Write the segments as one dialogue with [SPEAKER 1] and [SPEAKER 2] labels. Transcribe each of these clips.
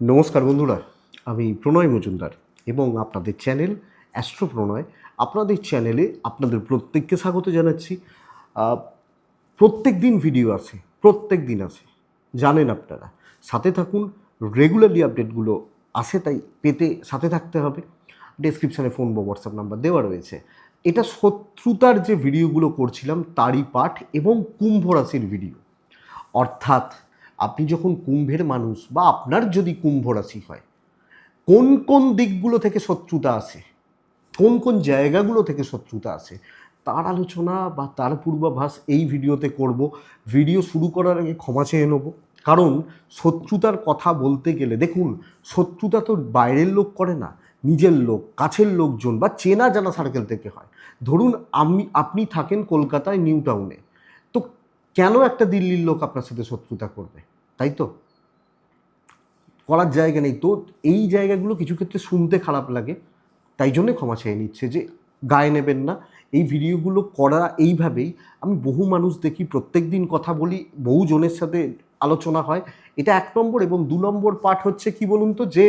[SPEAKER 1] নমস্কার বন্ধুরা, আমি প্রণয় মজুমদার এবং আপনাদের চ্যানেল অ্যাস্ট্রো প্রণয়। আপনাদের চ্যানেলে আপনাদের প্রত্যেককে স্বাগত জানাচ্ছি। প্রত্যেক দিন ভিডিও আছে, প্রত্যেক দিন আছে, জানেন আপনারা। সাথে থাকুন রেগুলারলি আপডেটগুলো আসে তাই পেতে সাথে থাকতে হবে। ডেসক্রিপশানে ফোন বা হোয়াটসঅ্যাপ নাম্বার দেওয়া রয়েছে। এটা শত্রুতার যে ভিডিওগুলো করছিলাম, তারই পাঠ এবং কুম্ভ রাশির ভিডিও অর্থাৎ আপনি যখন কুম্ভের মানুষ বা আপনার যদি কুম্ভ রাশি হয়, কোন কোন দিকগুলো থেকে শত্রুতা আসে, কোন কোন জায়গাগুলো থেকে শত্রুতা আসে, তার আলোচনা বা তার পূর্বাভাস এই ভিডিওতে করব। ভিডিও শুরু করার আগে ক্ষমা চেয়ে নেব। কারণ শত্রুতার কথা বলতে গেলে, দেখুন, শত্রুতা তো বাইরের লোক করে না, নিজের লোক, কাছের লোকজন বা চেনা জানা সার্কেল থেকে হয়। ধরুন, আমি, আপনি থাকেন কলকাতায়, নিউ টাউনে। তো কেন একটা দিল্লির লোক আপনার সাথে শত্রুতা করবে? তাই তো? করার জায়গা নেই। তো এই জায়গাগুলো কিছু ক্ষেত্রে শুনতে খারাপ লাগে। তাই জন্যে ক্ষমা চেয়ে নিচ্ছে যে, গায়ে নেবেন না। এই ভিডিওগুলো করা এইভাবেই আমি বহু মানুষ দেখি, প্রত্যেক দিন কথা বলি, বহু জনের সাথে আলোচনা হয়। এটা এক নম্বর এবং দু নম্বর পার্ট হচ্ছে কি বলুন তো, যে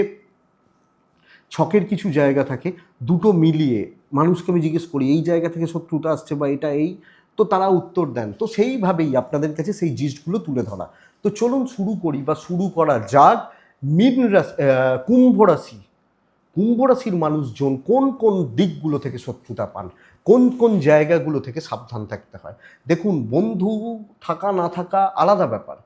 [SPEAKER 1] ছকের কিছু জায়গা থাকে, দুটো মিলিয়ে মানুষকে আমি জিজ্ঞেস করি, এই জায়গা থেকে শত্রুতা আসছে বা এটা এই? তো তারা উত্তর দেন। তো সেইভাবেই আপনাদের কাছে সেই জিনিসগুলো তুলে ধরা। তো চলুন শুরু করি বা শুরু করা যাক। মীন রাশি কুম্ভ রাশি। কুম্ভ রাশির মানুষজন কোন কোন দিকগুলো থেকে শত্রুতা পান? কোন কোন জায়গাগুলো থেকে সাবধান থাকতে হয়? দেখুন, বন্ধু থাকা, না থাকা আলাদা ব্যাপার।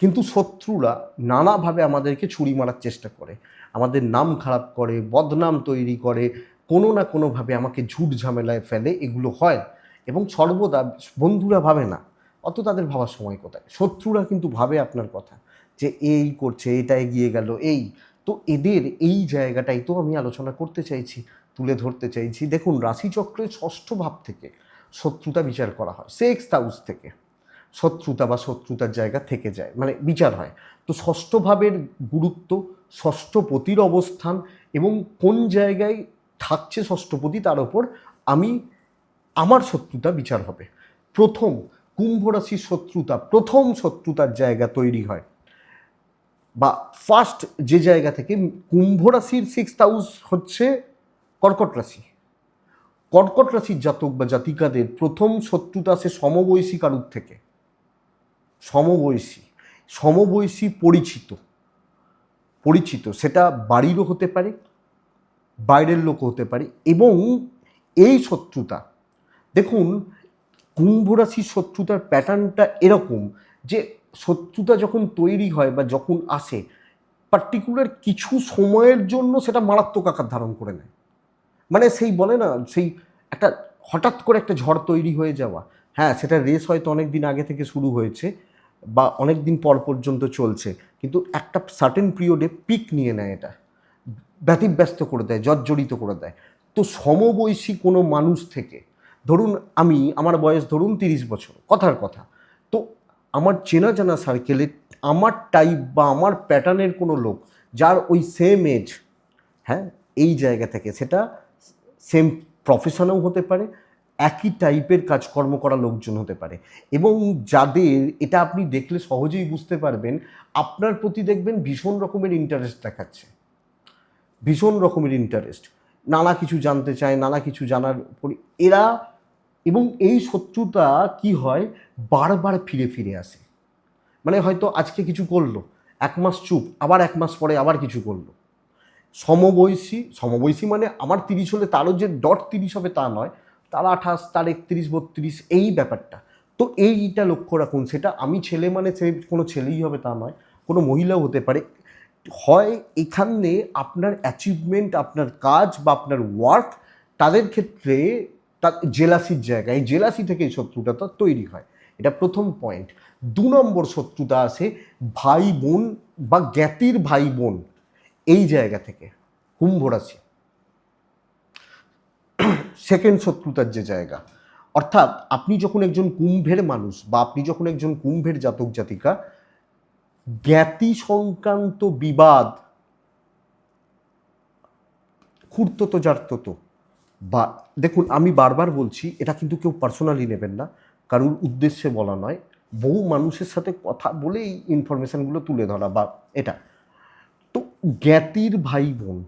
[SPEAKER 1] কিন্তু শত্রুরা নানাভাবে আমাদেরকে ছুরি মারার চেষ্টা করে। আমাদের নাম খারাপ করে, বদনাম তৈরি করে, কোনো না কোনোভাবে আমাকে ঝুট ঝামেলায় ফেলে, এগুলো হয়। এবং সর্বদা বন্ধুরা ভাবে না, অত তাদের ভাবার সময় কোথায়? শত্রুরা কিন্তু ভাবে আপনার কথা, যে এই করছে, এটা এগিয়ে গেল, এই। তো এদের এই জায়গাটাই তো আমি আলোচনা করতে চাইছি, তুলে ধরতে চাইছি। দেখুন, রাশিচক্রের ষষ্ঠ ভাব থেকে শত্রুতা বিচার করা হয় সিক্স হাউস থেকে। শত্রুতা বা শত্রুতার জায়গা থেকে যায় মানে বিচার হয়। তো ষষ্ঠ ভাবের গুরুত্ব ষষ্ঠপতির অবস্থান এবং কোন জায়গায় থাকছে ষষ্ঠপতি তার ওপর আমি আমার শত্রুতা বিচার হবে। প্রথম কুম্ভ রাশির শত্রুতা, প্রথম শত্রুতার জায়গা তৈরি হয়। বা ফার্স্ট যে জায়গা থেকে কুম্ভ রাশির সিক্স হাউস হচ্ছে কর্কট রাশি। কর্কট রাশির জাতক বা জাতিকাদের প্রথম শত্রুতা আসে সমবয়সী কারুর থেকে। সমবয়সী সমবয়সী পরিচিত। পরিচিত, সেটা বাড়িরও হতে পারে, বাইরের লোকও হতে পারে। এবং এই শত্রুতা দেখুন কুম্ভ রাশির শত্রুতার প্যাটার্নটা এরকম যে শত্রুতা যখন তৈরি হয় বা যখন আসে পার্টিকুলার কিছু সময়ের জন্য সেটা মারাত্মক আকার ধারণ করে নেয়। মানে সেই বলে না, সেই একটা হঠাৎ করে একটা ঝড় তৈরি হয়ে যাওয়া। হ্যাঁ সেটা রেস হয়তো অনেক দিন আগে থেকে শুরু হয়েছে বা অনেক দিন পর পর্যন্ত চলছে, কিন্তু একটা সার্টেন পিরিয়ডে পিক নিয়ে নেয় এটা। ব্যতিব্যস্ত করে দেয়, জর্জরিত করে দেয়। তো সমবয়সী কোনো মানুষ থেকে ধরুন আমি, আমার বয়স ধরুন তিরিশ বছর, কথার কথা। তো আমার চেনা জানা সার্কেলে আমার টাইপ বা আমার প্যাটার্নের কোনো লোক যার ওই সেম এজ হ্যাঁ এই জায়গা থেকে সেটা সেম প্রফেশনেও হতে পারে, একই টাইপের কাজকর্ম করা লোকজন হতে পারে। এবং যাদের এটা আপনি দেখলে সহজেই বুঝতে পারবেন, আপনার প্রতি দেখবেন ভীষণ রকমের ইন্টারেস্ট দেখাচ্ছে। ভীষণ রকমের ইন্টারেস্ট নানা কিছু জানতে চায়, নানা কিছু জানার পরে, এরা এবং এই শত্রুতা কি হয়? বারবার ফিরে ফিরে আসে। মানে হয়তো আজকে কিছু করল, এক মাস চুপ, আবার এক মাস পরে আবার কিছু করল। সমবয়সী সমবয়সী মানে আমার তিরিশ হলে তারও যে ডট তিরিশ হবে তা নয়, তার আঠাশ, তার একত্রিশ, বত্রিশ, এই ব্যাপারটা। তো এইটা লক্ষ্য রাখুন, সেটা আমি ছেলে মানে সে কোনো ছেলেই হবে তা নয়, কোনো মহিলাও হতে পারে। হয় এখানে আপনার অ্যাচিভমেন্ট আপনার কাজ বা আপনার ওয়ার্ক তাদের ক্ষেত্রে তার জেলাসির জায়গা, এই জেলাসি থেকে এই শত্রুটা তার তৈরি হয়। এটা প্রথম পয়েন্ট দু নম্বর শত্রুতা আসে ভাই বোন বা জ্ঞাতির ভাই বোন এই জায়গা থেকে, কুম্ভ রাশি। সেকেন্ড শত্রুতার যে জায়গা, অর্থাৎ আপনি যখন একজন কুম্ভের মানুষ বা আপনি যখন একজন কুম্ভের জাতক জাতিকা, জ্ঞাতি সংক্রান্ত বিবাদ খুঁড়তো জারতো বা দেখুন, আমি বারবার বলছি, এটা কিন্তু কেউ পার্সোনালি নেবেন না। কারুর উদ্দেশ্যে বলা নয়। বহু মানুষের সাথে কথা বলে এই ইনফরমেশানগুলো তুলে ধরা বা এটা। তো জ্ঞাতির ভাই বোন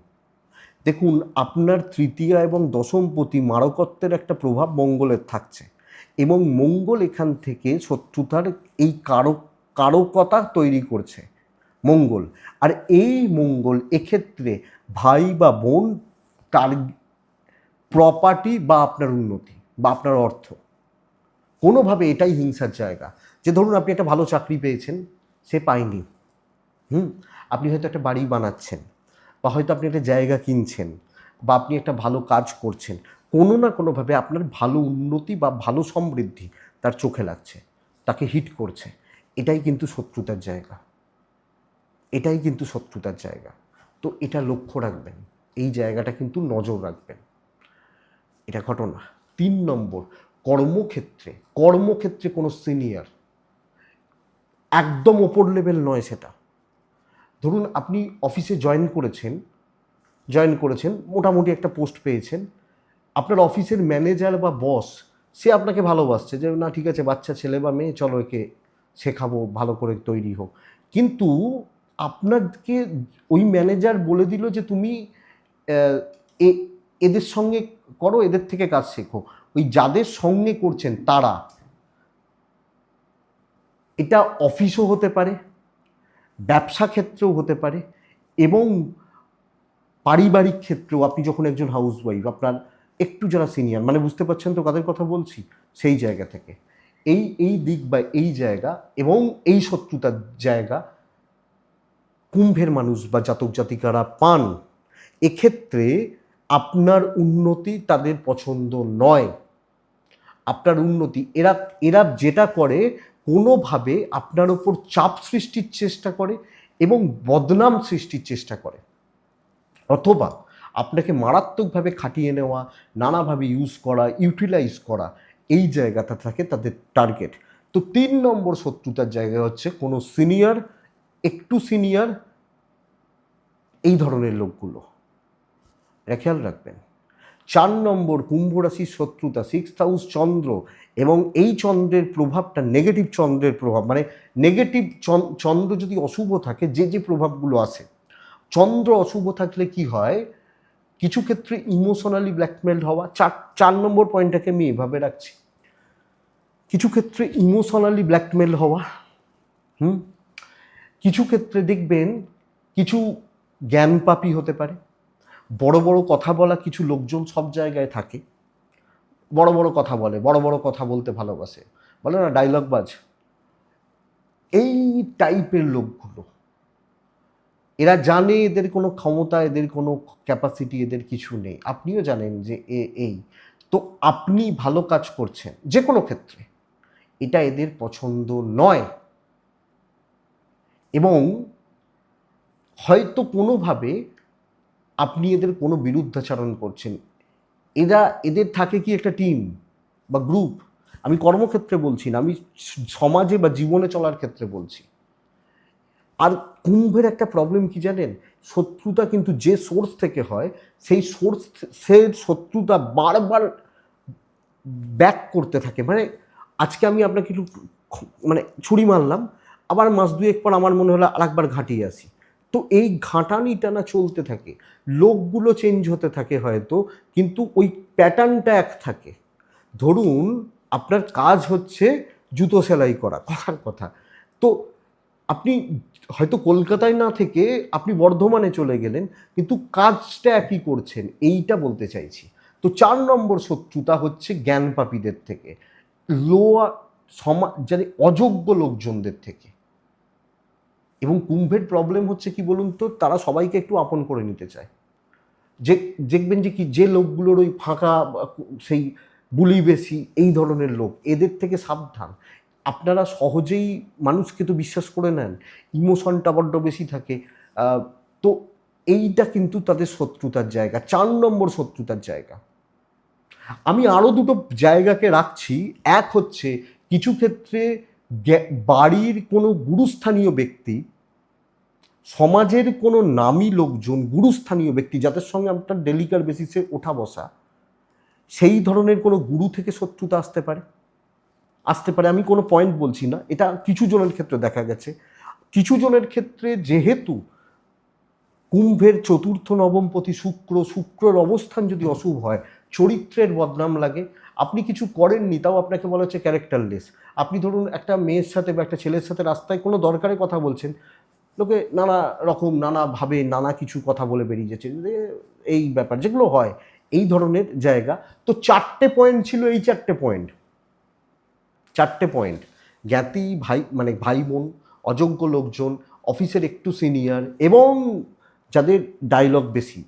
[SPEAKER 1] দেখুন, আপনার তৃতীয় এবং দশম প্রতি মারকত্বের একটা প্রভাব মঙ্গলের থাকছে এবং মঙ্গল এখান থেকে শত্রুতার এই কারক কারকতা তৈরি করছে মঙ্গল। আর এই মঙ্গল এক্ষেত্রে ভাই বা বোন তার প্রপার্টি বা আপনার উন্নতি বা আপনার অর্থ। কোনোভাবে এটাই হিংসার জায়গা। যে ধরুন আপনি একটা ভালো চাকরি পেয়েছেন, সে পায়নি। হুম? আপনি হয়তো একটা বাড়ি বানাচ্ছেন বা হয়তো আপনি একটা জায়গা কিনছেন বা আপনি একটা ভালো কাজ করছেন। কোনো না কোনোভাবে আপনার ভালো উন্নতি বা ভালো সমৃদ্ধি তার চোখে লাগছে, তাকে হিট করছে। এটাই কিন্তু শত্রুতার জায়গা। এটাই কিন্তু শত্রুতার জায়গা। তো এটা লক্ষ্য রাখবেন। এই জায়গাটা কিন্তু নজর রাখবেন। এটা ঘটনা। তিন নম্বর, কর্মক্ষেত্রে কর্মক্ষেত্রে কোনো সিনিয়র একদম ওপর লেভেল নয় সেটা। ধরুন আপনি অফিসে জয়েন করেছেন জয়েন করেছেন, মোটামুটি একটা পোস্ট পেয়েছেন। আপনার অফিসের ম্যানেজার বা বস সে আপনাকে ভালোবাসছে যে, না, ঠিক আছে, বাচ্চা, ছেলে বা মেয়ে, চলো একে শেখাবো, ভালো করে তৈরি হোক। কিন্তু আপনাকে ওই ম্যানেজার বলে দিল যে, তুমি এদের সঙ্গে করো, এদের থেকে কাজ শেখো। ওই যাদের সঙ্গে করছেন তারা, এটা অফিসও হতে পারে, ব্যবসা ক্ষেত্রেও হতে পারে এবং পারিবারিক ক্ষেত্রেও। আপনি যখন একজন হাউস ওয়াইফ আপনার একটু যারা সিনিয়র মানে বুঝতে পারছেন তো কাদের কথা বলছি? সেই জায়গা থেকে। এই এই দিক বা এই জায়গা এবং এই শত্রুতার জায়গা কুম্ভের মানুষ বা জাতক জাতিকারা পান। এক্ষেত্রে আপনার উন্নতি তাদের পছন্দ নয়। আপনার উন্নতি, এরা এরা যেটা করে কোনোভাবে আপনার ওপর চাপ সৃষ্টির চেষ্টা করে এবং বদনাম সৃষ্টির চেষ্টা করে। অথবা আপনাকে মারাত্মকভাবে খাটিয়ে নেওয়া, নানাভাবে ইউজ করা ইউটিলাইজ করা এই জায়গাটা থাকে তাদের টার্গেট তো তিন নম্বর শত্রুতার জায়গা হচ্ছে কোনো সিনিয়র একটু সিনিয়র এই ধরনের লোকগুলো। এটা খেয়াল রাখবেন। চার নম্বর কুম্ভ রাশির শত্রুতা সিক্স হাউস চন্দ্র এবং এই চন্দ্রের প্রভাবটা নেগেটিভ চন্দ্রের প্রভাব মানে নেগেটিভ চন্দ্র যদি অশুভ থাকে, যে যে প্রভাবগুলো আসে চন্দ্র অশুভ থাকলে কি হয়? কিছু ক্ষেত্রে ইমোশনালি ব্ল্যাকমেল হওয়া, চার চার নম্বর পয়েন্টটাকে আমি এভাবে রাখছি। কিছু ক্ষেত্রে ইমোশনালি ব্ল্যাকমেল হওয়া, হুম? কিছু ক্ষেত্রে দেখবেন কিছু জ্ঞানপাপী হতে পারে বড় বড় কথা বলা কিছু লোকজন সব জায়গায় থাকে। বড় বড় কথা বলে, বড় বড় কথা বলতে ভালোবাসে। বলে না ডায়লগ বাজ। এই টাইপের লোকগুলো, এরা জানে এদের কোনো ক্ষমতা, এদের কোনো ক্যাপাসিটি এদের কিছু নেই। আপনিও জানেন যে এ, এই। তো আপনি ভালো কাজ করছেন যে কোনো ক্ষেত্রে। এটা এদের পছন্দ নয়। এবং হয়তো কোনোভাবে আপনি এদের কোনো বিরুদ্ধাচরণ করছেন। এরা, এদের থাকে কি একটা টিম বা গ্রুপ আমি কর্মক্ষেত্রে বলছি না, আমি সমাজে বা জীবনে চলার ক্ষেত্রে বলছি। আর কুম্ভের একটা প্রবলেম কি জানেন? শত্রুতা কিন্তু যে সোর্স থেকে হয়, সেই সোর্স সে শত্রুতা বারবার ব্যাক করতে থাকে। মানে আজকে আমি আপনাকে একটু মানে ছুরি মারলাম, আবার মাস দুয়েক পর আমার মনে হলো আরেকবার ঘাটিয়ে আসি। তো এই ঘাঁটানিটা না চলতে থাকে। লোকগুলো চেঞ্জ হতে থাকে হয়তো, কিন্তু ওই প্যাটার্নটা এক থাকে। ধরুন, আপনার কাজ হচ্ছে জুতো সেলাই করা, কথার কথা। তো আপনি হয়তো কলকাতায় না থেকে আপনি বর্ধমানে চলে গেলেন, কিন্তু কাজটা একই করছেন, এইটা বলতে চাইছি। তো চার নম্বর শত্রুতা হচ্ছে জ্ঞানপাপীদের থেকে। লোয়া সমা মানে অযোগ্য লোকজনদের থেকে। এবং কুম্ভের প্রবলেম হচ্ছে কি বলুন তো, তারা সবাইকে একটু আপন করে নিতে চায়। যে, দেখবেন যে কি, যে লোকগুলোর ওই ফাঁকা, সেই বুলি বেশি, এই ধরনের লোক, এদের থেকে সাবধান। আপনারা সহজেই মানুষকে তো বিশ্বাস করে নেন, ইমোশনটা বড্ড বেশি থাকে। তো এইটা কিন্তু তাদের শত্রুতার জায়গা, চার নম্বর শত্রুতার জায়গা। আমি আরও দুটো জায়গাকে রাখছি। এক হচ্ছে, কিছু ক্ষেত্রে বাড়ির কোনো গুরুস্থানীয় ব্যক্তি সমাজের কোনো নামী লোকজন, গুরুস্থানীয় ব্যক্তি যাদের সঙ্গে আপনার ডেলিকার বেসিসে ওঠা বসা, সেই ধরনের কোনো গুরু থেকে শত্রুতা আসতে পারে? আসতে পারে, আমি কোনো পয়েন্ট বলছি না। এটা কিছু জনের ক্ষেত্রে দেখা গেছে। কিছু জনের ক্ষেত্রে যেহেতু কুম্ভের চতুর্থ, নবমপতি, শুক্র, শুক্রর অবস্থান যদি অশুভ হয়, চরিত্রের বদনাম লাগে, আপনি কিছু করেননি, তাও আপনাকে বলা হচ্ছে ক্যারেক্টারলেস আপনি ধরুন একটা মেয়ের সাথে বা একটা ছেলের সাথে রাস্তায় কোনো দরকারে কথা বলছেন লোকে নানা রকম নানাভাবে নানা কিছু কথা বলে বেরিয়ে যাচ্ছে। এই ব্যাপার, যেগুলো হয়, এই ধরনের জায়গা। তো চারটে পয়েন্ট ছিল এই চারটে পয়েন্ট চারটে পয়েন্ট জ্ঞাতি ভাই মানে ভাই বোন, অযোগ্য লোকজন অফিসের একটু সিনিয়র এবং যাদের ডায়লগ বেশি।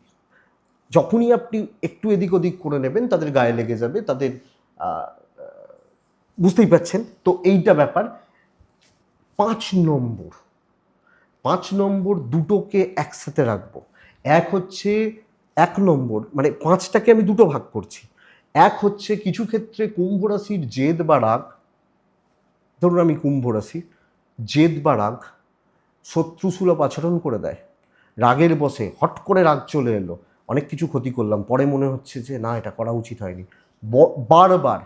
[SPEAKER 1] যখনই আপনি একটু এদিক ওদিক করে নেবেন, তাদের গায়ে লেগে যাবে, তাদের বুঝতেই পাচ্ছেন তো এইটা ব্যাপার। পাঁচ নম্বর। পাঁচ নম্বর দুটোকে একসাথে রাখব। এক হচ্ছে এক নম্বর মানে পাঁচটাকে আমি দুটো ভাগ করছি। এক হচ্ছে কিছু ক্ষেত্রে কুম্ভ রাশির জেদ বা রাগ, ধরুন আমি কুম্ভ রাশি, জেদ বা রাগ শত্রুসুলভ আচরণ করে দেয়। রাগের বসে হট করে রাগ চলে এলো, অনেক কিছু ক্ষতি করলাম, পরে মনে হচ্ছে যে না, এটা করা উচিত হয়নি। বারবার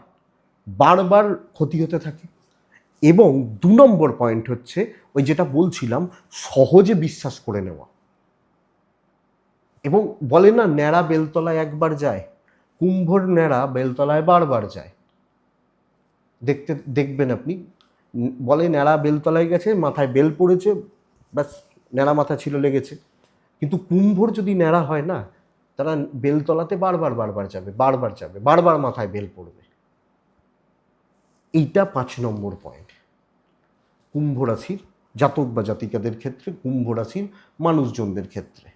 [SPEAKER 1] বারবার ক্ষতি হতে থাকে। এবং দু নম্বর পয়েন্ট হচ্ছে ওই যেটা বলছিলাম, সহজে বিশ্বাস করে নেওয়া। এবং বলে না, ন্যাড়া বেলতলায় একবার যায়, কুম্ভর ন্যাড়া বেলতলায় বারবার যায়। দেখতে, দেখবেন আপনি, বলে ন্যাড়া বেলতলায় গেছে, মাথায় বেল পড়েছে, ব্যাস, ন্যাড়া মাথা ছিল, লেগেছে। কিন্তু কুম্ভর যদি ন্যাড়া হয় না, তারা বেলতলাতে বারবার বারবার যাবে বারবার যাবে, বারবার মাথায় বেল পড়বে। এইটা পাঁচ নম্বর পয়েন্ট কুম্ভ রাশির জাতক বা জাতিকাদের ক্ষেত্রে, কুম্ভ রাশির মানুষজনদের ক্ষেত্রে।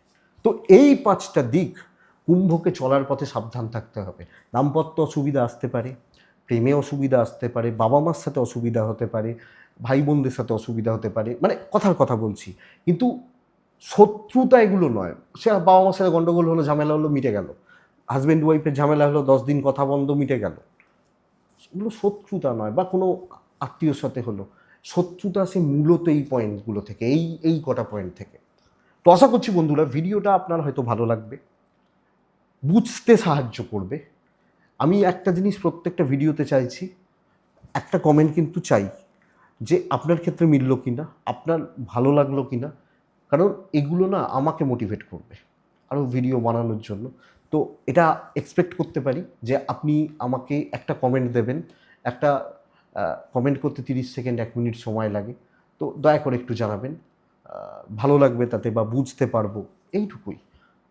[SPEAKER 1] তো এই পাঁচটা দিক কুম্ভকে চলার পথে সাবধান থাকতে হবে। দাম্পত্য অসুবিধা আসতে পারে, প্রেমে অসুবিধা আসতে পারে বাবা মার সাথে অসুবিধা হতে পারে ভাই বোনদের সাথে অসুবিধা হতে পারে মানে কথার কথা বলছি। কিন্তু শত্রুতা এগুলো নয়। সে বাবা মার সাথে গণ্ডগোল হলো, ঝামেলা হলো, মিটে গেল। হাজব্যান্ড ওয়াইফের ঝামেলা হলো, দশ দিন কথা বন্ধ, মিটে গেল। এগুলো শত্রুতা নয় বা কোনো আত্মীয়র সাথে হলো। শত্রুতা সে মূলত এই পয়েন্টগুলো থেকে, এই এই কটা পয়েন্ট থেকে। তো আশা করছি বন্ধুরা ভিডিওটা আপনার হয়তো ভালো লাগবে, বুঝতে সাহায্য করবে। আমি একটা জিনিস প্রত্যেকটা ভিডিওতে চাইছি, একটা কমেন্ট কিন্তু চাই যে আপনার ক্ষেত্রে মিলল কি না আপনার ভালো লাগল কি না কারণ এগুলো না আমাকে মোটিভেট করবে আরও ভিডিও বানানোর জন্য। তো এটা এক্সপেক্ট করতে পারি যে আপনি আমাকে একটা কমেন্ট দেবেন, একটা কমেন্ট করতে তিরিশ সেকেন্ড এক মিনিট সময় লাগে। তো দয়া করে একটু জানাবেন। ভালো লাগবে তাতে বা বুঝতে পারব। এইটুকুই।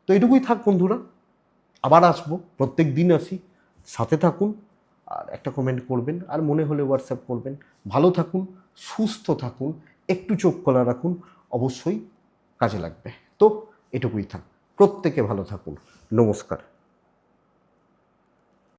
[SPEAKER 1] তো এইটুকুই থাক বন্ধুরা। আবার আসব। প্রত্যেক দিন আসি। সাথে থাকুন। আর একটা কমেন্ট করবেন। আর মনে হলে হোয়াটসঅ্যাপ করবেন। ভালো থাকুন, সুস্থ থাকুন, একটু চোখ খোলা রাখুন। অবশ্যই কাজে লাগবে। তো এটুকুই থাক। প্রত্যেকে ভালো থাকুন। নমস্কার।